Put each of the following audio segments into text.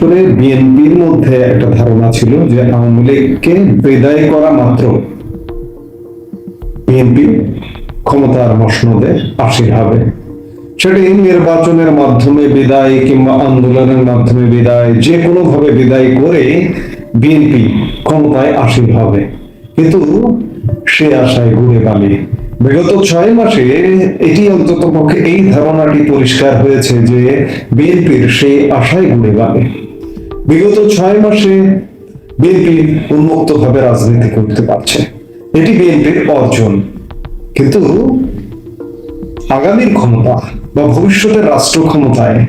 করে বিএনপির মধ্যে একটা ধারণা ছিল যে আওয়ামী লীগকে বিদায় করা মাত্র বিএনপি ক্ষমতার মসনদে আসীন হবে। সেটি নির্বাচনের মাধ্যমে বিদায় কিংবা আন্দোলনের মাধ্যমে বিদায় যে কোনো ভাবে বিদায় করে বিএনপি ক্ষমতায় আসীন হবে। কিন্তু সে আশায় ঘুরে বালি বিগত ছয় মাসে এটি অন্তত পক্ষে এই ধারণাটি পরিষ্কার হয়েছে যে বিএনপির সেই আশায় ঘুরে বালি বিগত ছয় মাসে বিএনপি উন্মুক্ত ভাবে রাজনীতি করতে পারছে। এটি বিএনপির অর্জন। কিন্তু আগামীর ক্ষমতা বা ভবিষ্যতের রাষ্ট্র ক্ষমতায়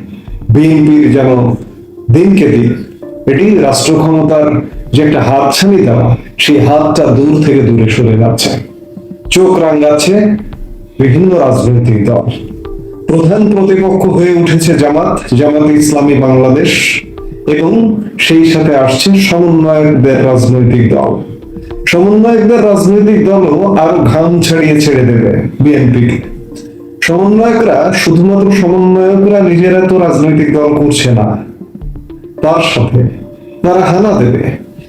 বিএনপির যেন দিনকে দিন এটি রাষ্ট্র ক্ষমতার যে একটা হাতছানি দেওয়া, সেই হাতটা দূর থেকে দূরে সরে যাচ্ছে। চোখ রাঙ্গাচ্ছে বিভিন্ন রাজনৈতিক দল। প্রধান প্রতিপক্ষ হয়ে উঠেছে জামাত জামাত ইসলামী বাংলাদেশ। এবং সেই সাথে আসছে সমন্বয়কদের রাজনৈতিক দল। সমন্বয়কদের রাজনৈতিক দলও আরও ঘাম ছাড়িয়ে ছেড়ে দেবে বিএনপিকে সমন্বয়করা, শুধুমাত্র সমন্বয়করা নিজেরা তো রাজনৈতিক দল করছে না। তার সাথে তারা হানা দেবে।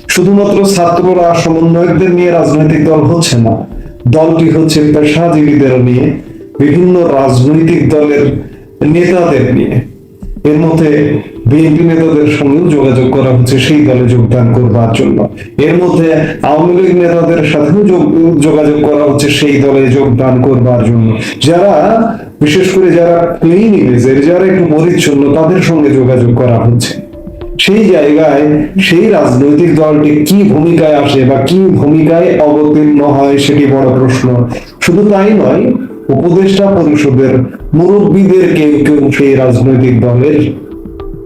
শুধুমাত্র ছাত্ররা সমন্বয়কদের নিয়ে রাজনৈতিক দল হচ্ছে না, দলটি হচ্ছে পেশাজীবীদের নিয়ে, বিভিন্ন রাজনৈতিক দলের নেতাদের নিয়ে। এর মধ্যে বিএনপি নেতাদের সঙ্গেও যোগাযোগ করা হচ্ছে, সেই দলে যোগদান করবার জন্য। এর মধ্যে আওয়ামী লীগ নেতাদের সাথেও যোগাযোগ করা হচ্ছে, সেই দলে যোগদান করবার জন্য। যারা, বিশেষ করে যারা ক্লিন ইমেজের যারা একটু পরিচ্ছন্ন তাদের সঙ্গে যোগাযোগ করা হচ্ছে। সেই জায়গায়, সেই রাজনৈতিক দলটি কি ভূমিকায় আসে বা কি ভূমিকায় অবতীর্ণ হয়, সেটি বড় প্রশ্ন। শুধু তাই নয় উপদেষ্টা পরিষদের মুরব্বীদের কেউ কেউ সেই রাজনৈতিক দলের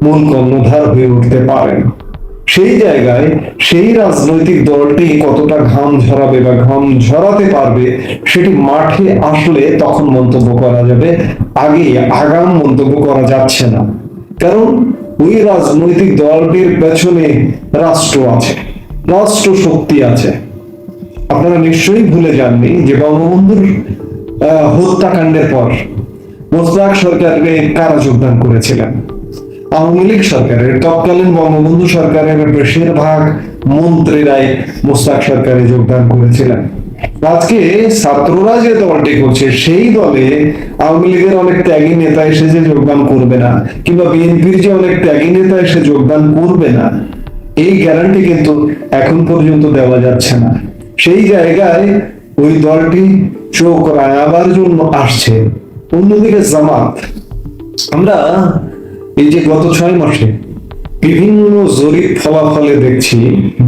মূল কর্ণধার হয়ে উঠতে পারেন। সেই জায়গায় সেই রাজনৈতিক দলটি কতটা ঘাম ঝরাবে বা ঘাম ঝরাতে পারবে সেটি মাঠে আসলে তখন মন্তব্য করা যাবে। আগে আগাম মন্তব্য করা যাচ্ছে না। কারণ ওই রাজনৈতিক দলটির পেছনে রাষ্ট্র আছে রাষ্ট্র শক্তি আছে। আপনারা নিশ্চয়ই ভুলে যাননি যে বঙ্গবন্ধুর হত্যাকাণ্ডের পর মোস্তাক সরকারকে কারা যোগদান করেছিলেন? আওয়ামী লীগ সরকারের, তৎকালীন বঙ্গবন্ধু সরকারের বেশিরভাগ মন্ত্রীরাই মোস্তাক সরকারে যোগদান করেছিলেন। আজকে ছাত্ররা যে দলটি করছে, সেই দলে আওয়ামী লীগের অনেক ত্যাগী নেতা এসে যে যোগদান করবে না, কিংবা বিএনপির যে অনেক ত্যাগী নেতা এসে যোগদান করবে না, এই গ্যারান্টি কিন্তু এখন পর্যন্ত দেওয়া যাচ্ছে না। সেই জায়গায় ওই দলটি চোখ রায়াবার জন্য আসছে। অন্যদিকে জামাত। আমরা এই যে গত ছয় মাসে বিভিন্ন জরিপ ফলাফলে দেখছি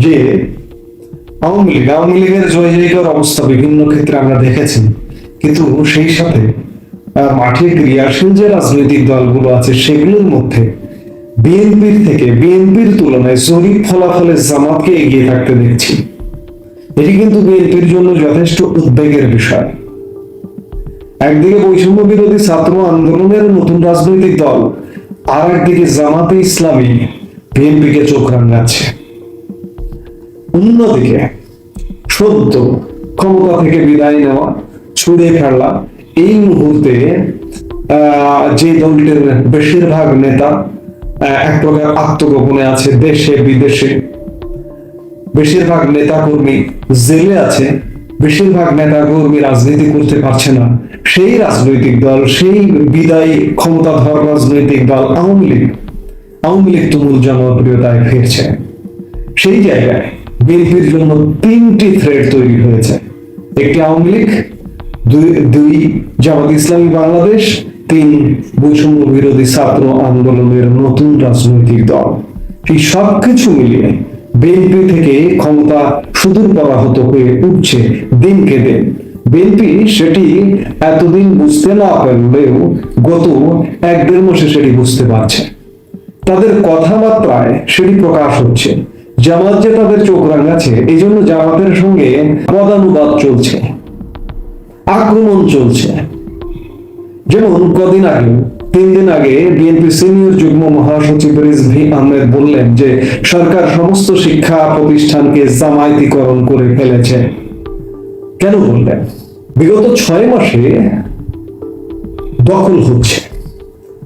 যে আওয়ামী লীগ, আওয়ামী লীগের জয় জয়কার অবস্থা বিভিন্ন ক্ষেত্রে আমরা দেখেছি। কিন্তু সেই সাথে মাঠে ক্রিয়াশীল যে রাজনৈতিক দলগুলো আছে, সেগুলোর মধ্যে বিএনপির থেকে, বিএনপির তুলনায় জরিপ ফলাফলে জামাতকে এগিয়ে থাকতে দেখছি। এটি কিন্তু বিএনপির জন্য যথেষ্ট উদ্বেগের বিষয়। একদিকে বৈষম্য বিরোধী ছাত্র আন্দোলনের নতুন রাজনৈতিক দল, আর একদিকে জামাতে ইসলামী বিএনপিকে চোখ রাঙাচ্ছে। অন্যদিকে সদ্য ক্ষমতা থেকে বিদায় নেওয়া, ছুড়ে ফেলা, এই মুহূর্তে যে দলটির বেশিরভাগ নেতা এক প্রকার আত্মগোপনে আছে দেশে, বিদেশে। বেশিরভাগ নেতা কর্মী জেলে আছে বেশিরভাগ নেতা কর্মী রাজনীতি করতে পারছে না। সেই রাজনৈতিক দল, সেই বিদায়ী ক্ষমতাধর রাজনৈতিক দল আওয়ামী লীগ আওয়ামী লীগ তুমুল জনপ্রিয়তায় ফিরছে। সেই জায়গায় বিএনপির জন্য তিনটি থ্রেড তৈরি হয়েছে। একটি আওয়ামী লীগ দুই জামাত ইসলামী বাংলাদেশ, তিন বৈষম্য বিরোধী ছাত্র আন্দোলনের নতুন রাজনৈতিক দল। এই সবকিছু মিলিয়ে বিএনপি থেকে ক্ষমতা সুদূর পরাহত হয়ে উঠছে দিনকে দিন। বিএনপি সেটি এতদিন বুঝতে না পারলেও গত এক দেড় মাসে সেটি বুঝতে পারছে। তাদের কথাবার্তায় সেটি প্রকাশ হচ্ছে। জামাত যে তাদের চোখ রাঙাচ্ছে এই জন্য জামাতের সঙ্গে পদানুবাদ চলছে। আক্রমণ চলছে। যেমন কদিন আগে তিন দিন আগে বিএনপি সিনিয়র যুগ্ম মহাসচিব রিজভি আহমেদ বললেন যে সরকার সমস্ত শিক্ষা প্রতিষ্ঠানকে জামায়াতিকরণ করে ফেলেছে। কেন বললেন? বিগত ছয় মাসে দখল হচ্ছে।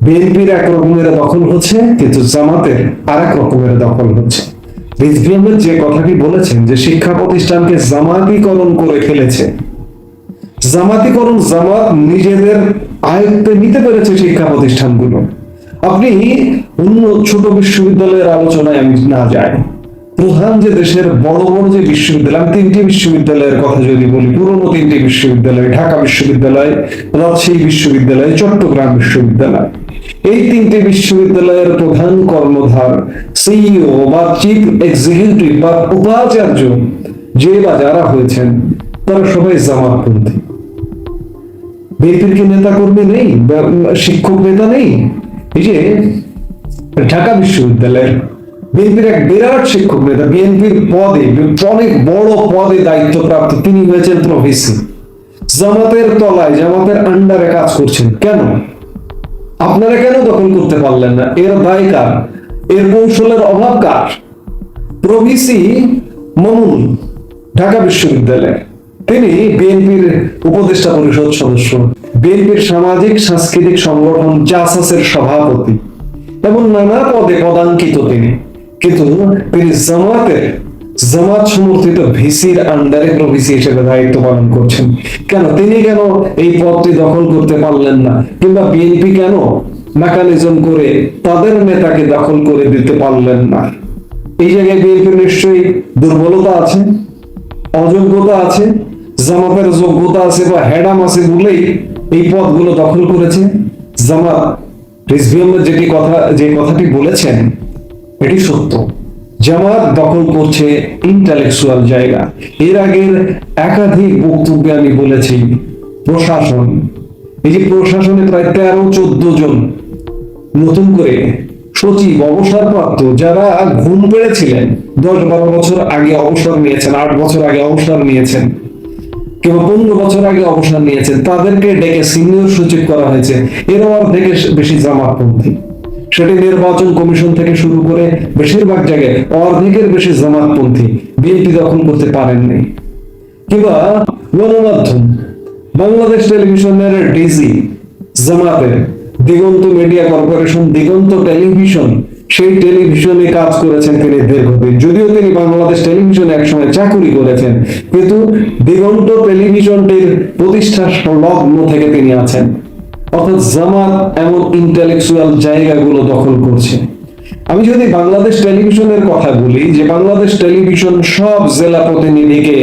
বিএনপির এক রকমের দখল হচ্ছে, কিন্তু জামাতের আর এক রকমের দখল হচ্ছে। রিজভী আহমেদ যে কথাটি বলেছেন যে শিক্ষা প্রতিষ্ঠানকে জামাতিকরণ করে ফেলেছে। জামাতিকরণ জামাত নিজেদের আয়ত্তে নিতে পেরেছে শিক্ষা প্রতিষ্ঠানগুলো। আপনি অন্য ছোট বিশ্ববিদ্যালয়ের আলোচনায় আমি না যাই। প্রধান যে দেশের বড় বড় যে বিশ্ববিদ্যালয়, আমি তিনটি বিশ্ববিদ্যালয়ের কথা যদি বলি, পুরনো তিনটি বিশ্ববিদ্যালয়, ঢাকা বিশ্ববিদ্যালয়, রাজশাহী বিশ্ববিদ্যালয়, চট্টগ্রাম বিশ্ববিদ্যালয়। এই তিনটি বিশ্ববিদ্যালয়ের প্রধান কর্মধার, সিইও বা চিফ এক্সিকিউটিভ বা উপাচার্য যে বা যারা হয়েছেন, তারা সবাই জামাতপন্থী। বিএনপির কি নেতা কর্মী নেই শিক্ষক নেতা নেই। এই যে ঢাকা বিশ্ববিদ্যালয়ের বিএনপির এক বিরাট শিক্ষক নেতা, বিএনপির পদে, অনেক বড় পদে দায়িত্বপ্রাপ্ত তিনি হয়েছেন প্রফেসি জামাতের তলায়, জামাতের আন্ডারে কাজ করছেন। কেন? আপনারা কেন দখল করতে পারলেন না? এর দায় কার? এর কৌশলের অভাব কার? প্রভিসি মামুন ঢাকা বিশ্ববিদ্যালয় তিনি বিএনপির উপদেষ্টা পরিষদ সদস্য। বিএনপির সামাজিক, সাংস্কৃতিক সংগঠন জাসাসের সভাপতি এবং নানা পদে পদাঙ্কিত তিনি। কিন্তু তিনি জামাতের জামাত সমর্থিত ভিসির আন্ডারে প্রভিসি হিসেবে দায়িত্ব পালন করছেন। কেন? তিনি কেন এই পদটি দখল করতে পারলেন না? কিংবা বিএনপি কেন মেকানিজম করে তাদের নেতাকে দখল করে দিতে পারলেন না? এই জায়গায় বিএনপির নিশ্চয়ই দুর্বলতা আছে, অযোগ্যতা আছে জামাতের যোগ্যতা আছে বা হেডাম আছে বলেই এই পদগুলো দখল করেছে। জামাত রিজভী যেটি কথা, যে কথাটি বলেছেন, এটি সত্য। জামাত দখল করছে ইন্টালেকচুয়াল জায়গা। এর আগের একাধিক বক্তব্যে আমি বলেছি, প্রশাসন। এই যে প্রশাসনে প্রায় তেরো, চোদ্দ জন নতুন করে সচিব, অবসরপ্রাপ্ত, যারা ঘুম পেড়েছিলেন, দশ বারো বছর আগে অবসর নিয়েছেন, আট বছর আগে অবসর নিয়েছেন। কিংবা পনেরো বছর আগে অবসর নিয়েছেন, তাদেরকে ডেকে সিনিয়র সচিব করা হয়েছে। এর অর্ধেক বেশি জামাতপন্থী। সেটি নির্বাচন কমিশন থেকে শুরু করে বেশিরভাগ জায়গায় অর্ধেকের বেশি জামাতপন্থী বিএনপি দখল করতে পারেননি। কিংবা গণমাধ্যম, বাংলাদেশ টেলিভিশনের ডিজি, জামাতের Diganta media corporation, Diganta television সেই টেলিভিশনে কাজ করেছেন তিনি দীর্ঘদিন যদিও তিনি বাংলাদেশ টেলিভিশনে একসময় চাকুরি করেছেন, কিন্তু দিগন্ত টেলিভিশনটির প্রতিষ্ঠা লগ্ন থেকে তিনি আছেন। অর্থাৎ জামাত এমন ইন্টেলেকচুয়াল জায়গাগুলো দখল করছে। আমি যদি বাংলাদেশ টেলিভিশনের কথা বলি, যে বাংলাদেশ টেলিভিশন সব জেলা প্রতিনিধিকে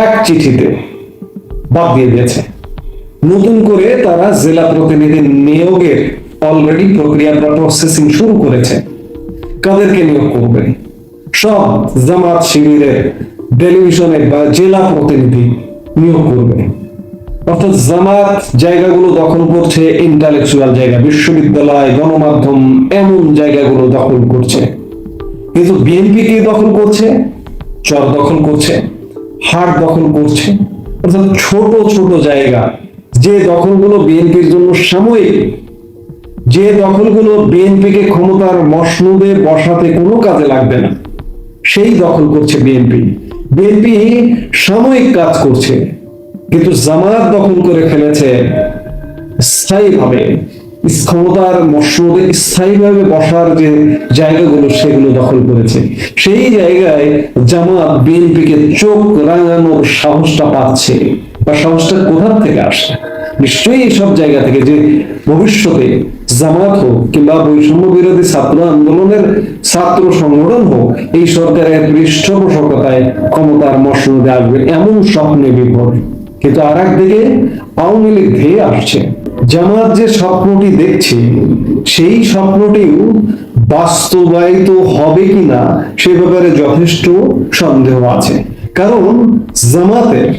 এক চিঠিতে বাদ দিয়ে দিয়েছে। নতুন করে তারা জেলা প্রতিনিধি নিয়োগের অলরেডি প্রক্রিয়া বা প্রসেসিং শুরু করেছে। কাদেরকে নিয়োগ করবে সব জামাত শিবিরের টেলিভিশনে বা জেলা প্রতিনিধি নিয়োগ করবে অর্থাৎ জামাত জায়গাগুলো দখল করছে ইন্টালেকচুয়াল জায়গা, বিশ্ববিদ্যালয়, গণমাধ্যম, এমন জায়গাগুলো দখল করছে। কিন্তু বিএনপি কে দখল করছে? চর দখল করছে হাট দখল করছে। অর্থাৎ ছোট ছোট জায়গা, যে দখলগুলো বিএনপির জন্য সাময়িক যে দখলগুলো বিএনপিকে ক্ষমতার মসনুদে বসাতে কোনো কাজে লাগবে না, সেই দখল করছে বিএনপি। বিএনপি সাময়িক কাজ করছে, কিন্তু জামাত দখল করে ফেলেছে স্থায়ীভাবে। ক্ষমতার মসনদে স্থায়ীভাবে বসার যে জায়গাগুলো, সেগুলো দখল করেছে। সেই জায়গায় জামাত বিএনপিকে চোখ রাঙানোর সাহসটা পাচ্ছে বা সাহসটা কোথা থেকে আসে নিশ্চয়ই এইসব জায়গা থেকে যে ভবিষ্যতে জামাত হোক কিংবা বৈষম্য বিরোধী ছাত্র আন্দোলনের ছাত্র সংগঠন হোক, এই সরকারের পৃষ্ঠপোষকতায় ক্ষমতার মসনদে আসবে এমন স্বপ্নে বিভোর। কিন্তু আর একদিকে আওয়ামী লীগ ধেয়ে আসছে। জামাত যে স্বপ্নটি দেখছে, সেই স্বপ্নটিও বাস্তবায়িত হবে কিনা সে ব্যাপারে যথেষ্ট সন্দেহ আছে। কারণ জামাতের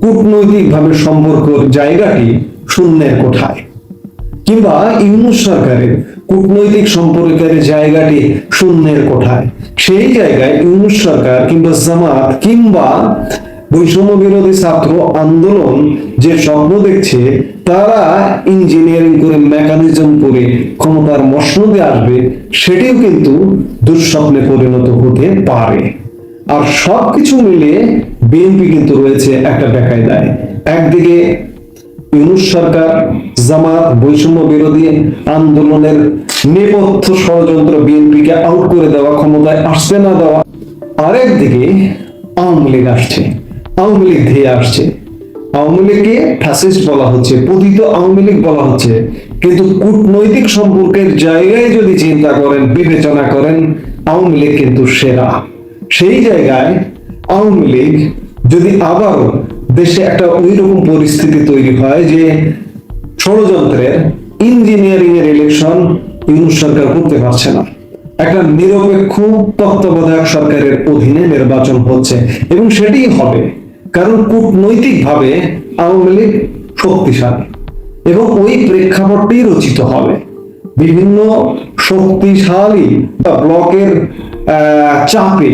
কূটনৈতিকভাবে সম্পর্ক জায়গাটি শূন্যের কোঠায়। কিংবা ইউনুস সরকারের কূটনৈতিক সম্পর্কের জায়গাটি শূন্যের কোঠায়। সেই জায়গায় ইউনুস সরকার কিংবা জামাত কিংবা বৈষম্য বিরোধী ছাত্র আন্দোলন যে স্বপ্ন দেখছে, তারা ইঞ্জিনিয়ারিং করে, মেকানিজম করে, ক্ষমতার মসনদে আসবে, সেটিও কিন্তু দুঃস্বপ্নে পরিণত হতে পারে। আর সবকিছু মিলে বিএনপি কিন্তু রয়েছে একটা বেকায়দায়। একদিকে ইউনুস সরকার জামাত বৈষম্য বিরোধী আন্দোলনের নেপথ্য ষড়যন্ত্র বিএনপিকে আউট করে দেওয়া, ক্ষমতায় আসছে না দেওয়া আরেকদিকে আওয়ামী লীগ আসছে, আওয়ামী লীগ ধেয়ে আসছে। আওয়ামী লীগকে বলা হচ্ছে, পতিত আওয়ামী লীগ বলা হচ্ছে। কিন্তু কূটনৈতিক সম্পর্কের জায়গায় যদি চিন্তা করেন, বিবেচনা করেন, আওয়ামী লীগ কিন্তু সেরা। সেই জায়গায় আওয়ামী লীগ যদি আবারও দেশে একটা ওই রকম পরিস্থিতি তৈরি হয় যে ষড়যন্ত্রের ইঞ্জিনিয়ারিং এর ইলেকশন ইউনুস সরকার করতে পারছে না। একটা নিরপেক্ষ তত্ত্বাবধায়ক সরকারের অধীনে নির্বাচন হচ্ছে এবং সেটি হবে, কারণ কূটনৈতিক ভাবে আওয়ামী লীগ শক্তিশালী এবং ওই প্রেক্ষাপটটি রচিত হবে। বিভিন্ন শক্তিশালী ব্লকের চাপে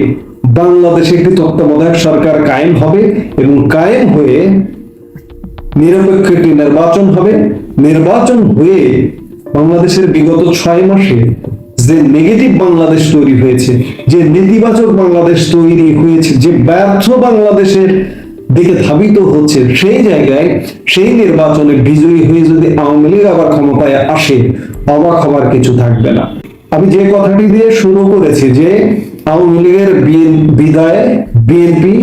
বাংলাদেশে একটি তত্ত্বাবধায়ক সরকার কায়েম হবে এবং কায়েম হয়ে নিরপেক্ষ একটি নির্বাচন হবে। নির্বাচন হয়ে বাংলাদেশের বিগত ছয় মাসে যে নেগেটিভ বাংলাদেশ তৈরি হয়েছে, যে নেতিবাচক বাংলাদেশ তৈরি হয়েছে, যে ব্যর্থ বাংলাদেশের দিকে ধাবিত হচ্ছে, সেই জায়গায় সেই নির্বাচনে বিজয়ী হয়ে যদি আওয়ামী লীগ আবার ক্ষমতায় আসে, অবাক হবার কিছু থাকবে না। আমি যে কথাটি দিয়ে শুরু করেছি যে আওয়ামী লীগের বিদায় বিএনপি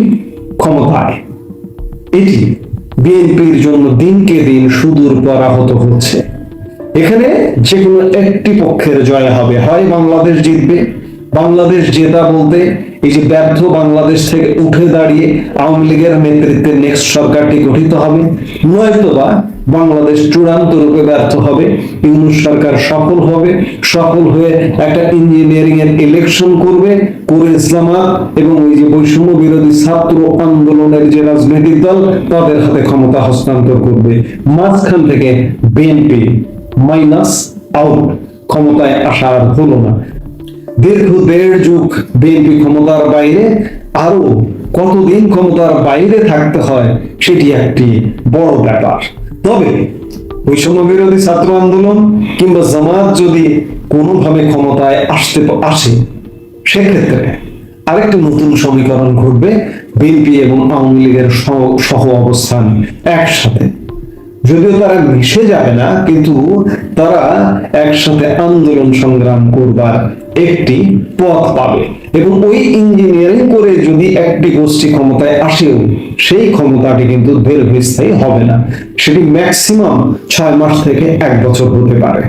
ক্ষমতায়। এটি বিএনপির জন্য দিনকে দিন সুদূর পরাহত হচ্ছে। এখানে যে কোনো একটি পক্ষের জয় হবে। হয় বাংলাদেশ জিতবে। বাংলাদেশ জেতা বলতে এই যে ব্যর্থ বাংলাদেশ থেকে উঠে দাঁড়িয়ে আওয়ামী লীগের নেতৃত্বে নেক্সট সরকারটি গঠিত হবে। নয়তোবা বাংলাদেশ চূড়ান্ত রূপে ব্যর্থ হবে, ইউনুস সরকার সফল হবে, সফল হয়ে একটা ইঞ্জিনিয়ারিং এর ইলেকশন করবে, করে জামাত এবং ওই যে বৈষম্য বিরোধী ছাত্র আন্দোলনের যে রাজনৈতিক দল, তাদের হাতে ক্ষমতা হস্তান্তর করবে। মাঝখান থেকে বিএনপি মাইনাস আউট ক্ষমতায় আসা আর হলো না। দীর্ঘ দেড় যুগ বিএনপি ক্ষমতার বাইরে আরও কতদিন ক্ষমতার বাইরে থাকতে হয়, সেটি একটি বড় ব্যাপার। তবে বৈষম্য বিরোধী ছাত্র আন্দোলন কিংবা জামাত যদি কোনোভাবে ক্ষমতায় আসতে আসে, সেক্ষেত্রে আরেকটা নতুন সমীকরণ ঘটবে, বিএনপি এবং আওয়ামী লীগের সহ- অবস্থান একসাথে। যদিও তারা মিশে যাবে না, কিন্তু তারা একসাথে আন্দোলন সংগ্রাম করবার একটি পথ পাবে। এবং ওই ইঞ্জিনিয়ারিং করে যদি একটি গোষ্ঠী ক্ষমতায় আসেও, সেই ক্ষমতাটি কিন্তু দীর্ঘস্থায়ী হবে না। সেটি ম্যাক্সিমাম ছয় মাস থেকে এক বছর হতে পারে।